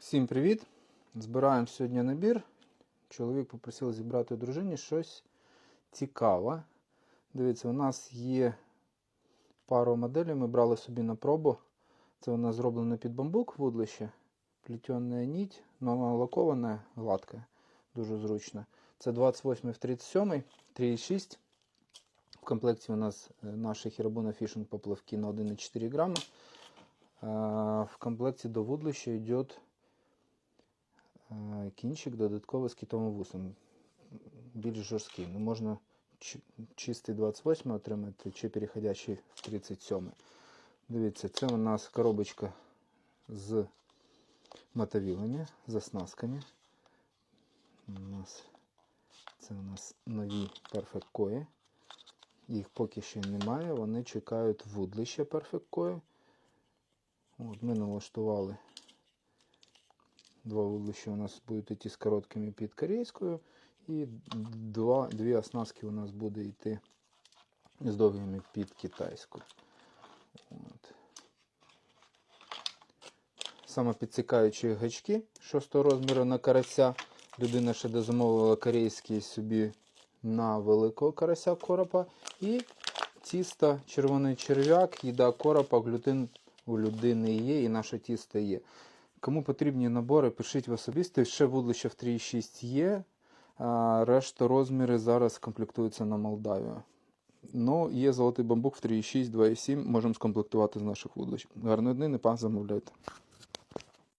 Всім привіт! Збираємо сьогодні набір. Чоловік попросив зібрати дружині щось цікаве. Дивіться, у нас є пару моделей. Ми брали собі на пробу. Це у нас зроблено під бамбук вудлище. Плетена нить, но вона лакована, гладка, дуже зручно. Це 28 в 37, 3,6. В комплекті у нас е, наші Хірабуна Фішинг поплавки на 1,4 грама. В комплекті до вудлища йде е, кінчик додатково з китовим вусом. Більш жорсткий. Ну, можна чистий 28 отримати, чи переходячий в 37. Дивіться, це у нас коробочка з мотовилами, з оснастками. У нас, це у нас нові Perfect Koi. Їх поки ще немає, вони чекають вудлища Perfect Koi. От, ми налаштували Два вудлища у нас будуть йти з короткими під корейською, і два, дві оснастки у нас буде йти з довгими під китайською. От. Саме підсікаючі гачки 6 розміру на карася. Людина ще дозамовила корейський собі на великого карася коропа. І тісто червоний черв'як, їда коропа, глютин у людини є, і наше тісто є. Кому потрібні набори, пишіть в особисто. Ще вудлище в 3,6 є. Решта розміри зараз комплектуються на Молдавію. Ну, є золотий бамбук в 3,6, 2,7. Можемо скомплектувати з наших вудлищ. Гарної дни, не пан замовляйте.